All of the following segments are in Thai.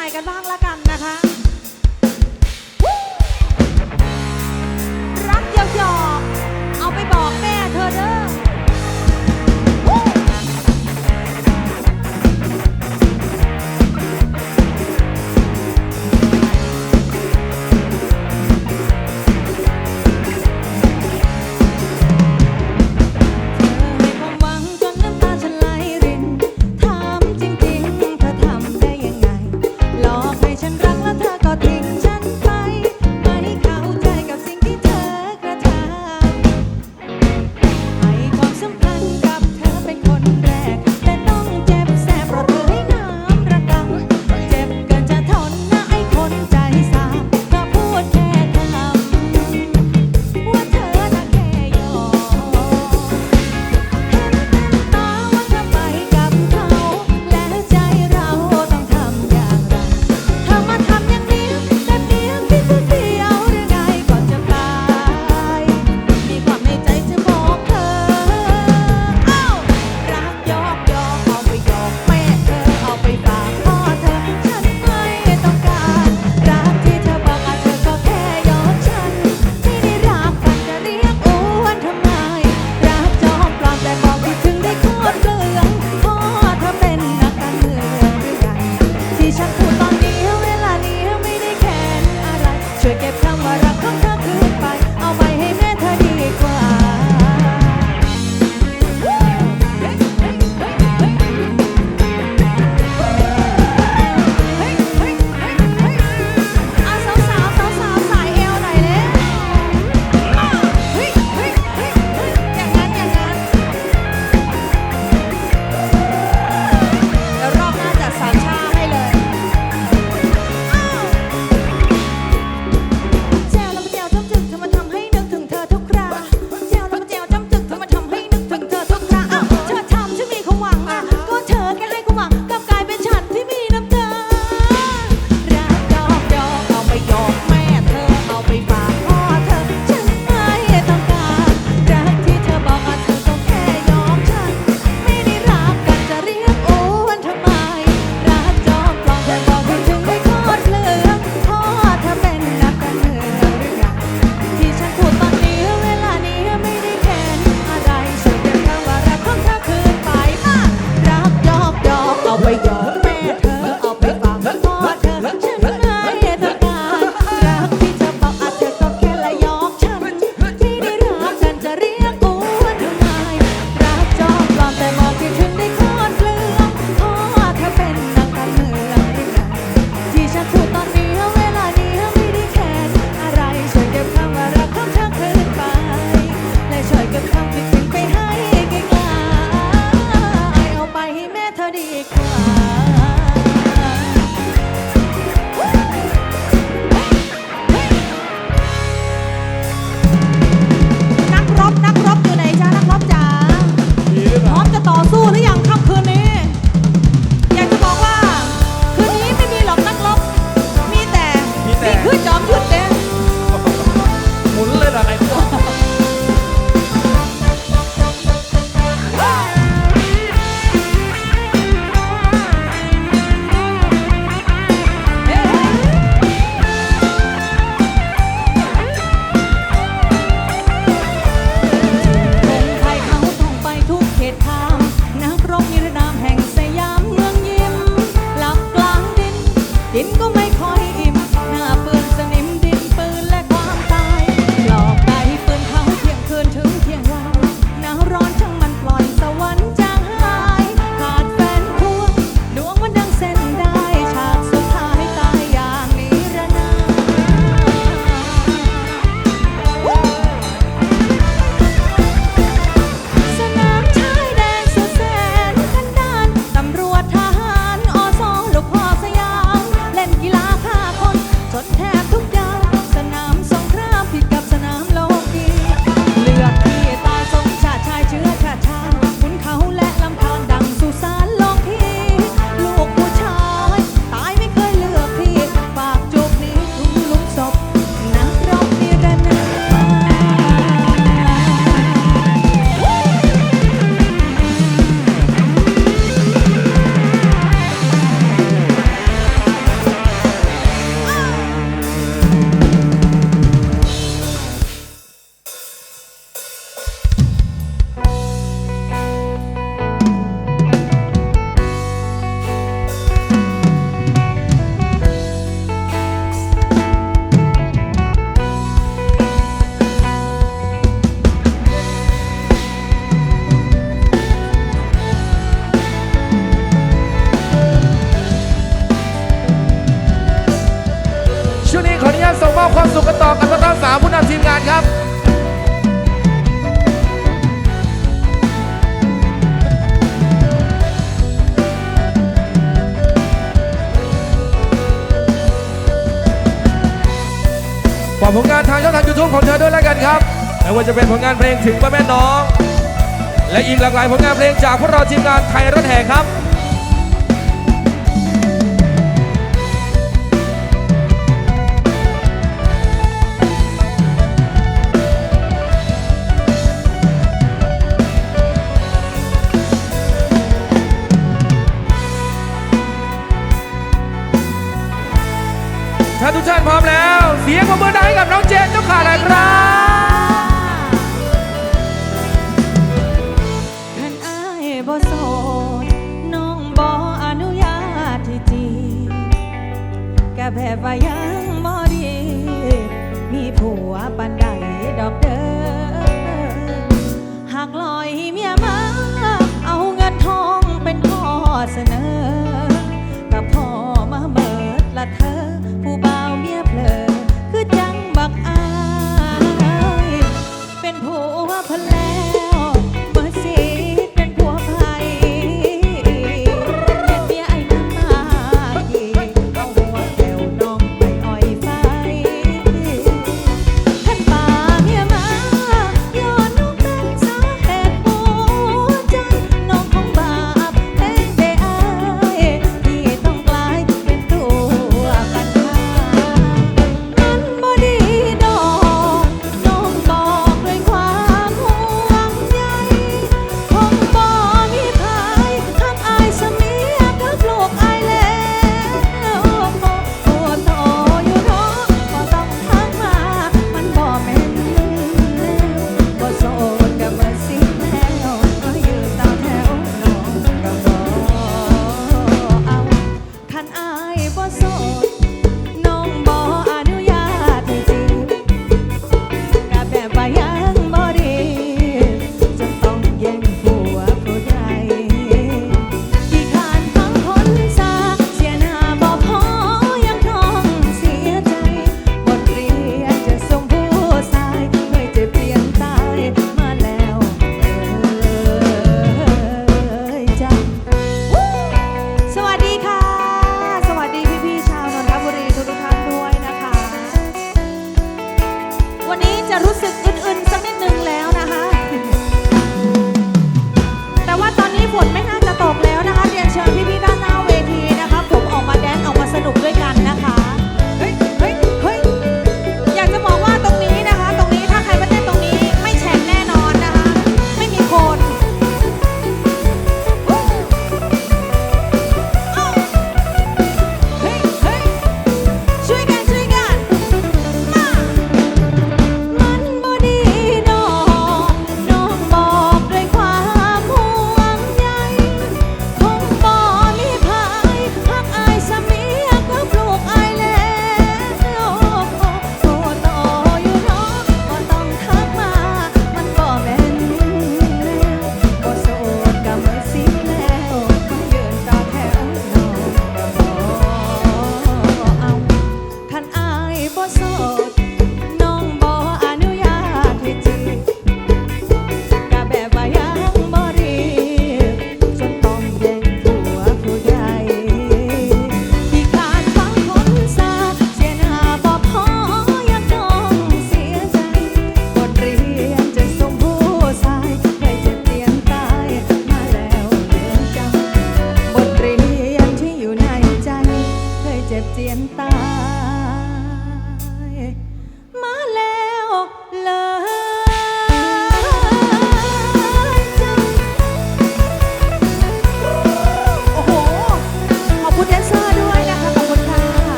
ใหม่กันบ้างละกันนะคะาง YouTube ของเธอด้วยแล้วกันครับไม่ว่าจะเป็นผลงานเพลงถึงป้าแม่น้อง และอีกหลากหลายผลงานเพลงจากพวกเราทีมงานไทยรถแห่ครับ ทุกท่านพร้อมแล้ว เสียงปรบมือดังให้กับน้องเจนเจ้าขาหน่ยครับ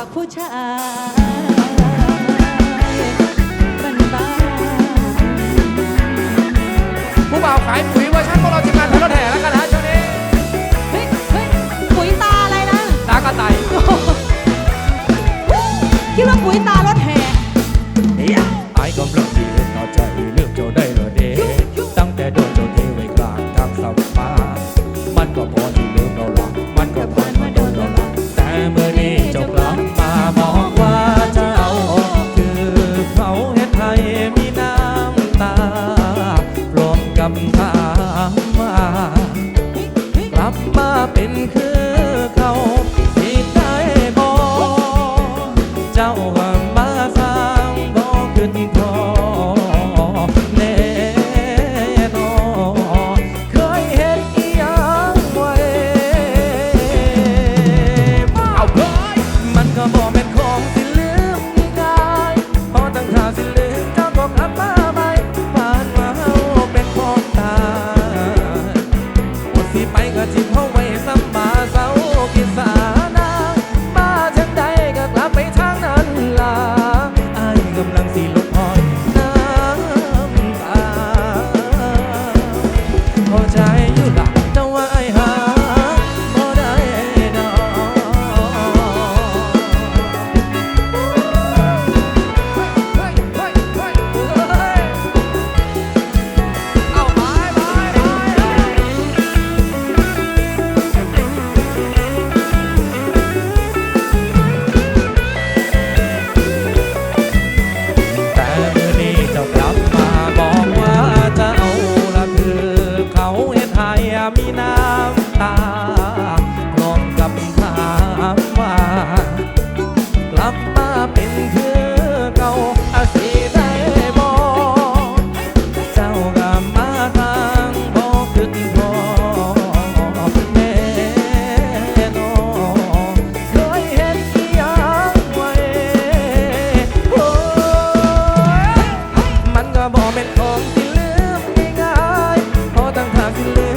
ากผู้ชายบ้านผู้บ่าวขายปุ๋ยเวอร์ชันพวกเราทีมงานทางรถแห่แล้วกันนะฮะช่วงนี้เฮ้ยเฮ้ยปุ๋ยตาอะไรนะ ตากระต่าย คิดว่าปุ๋ยตารถ สิลื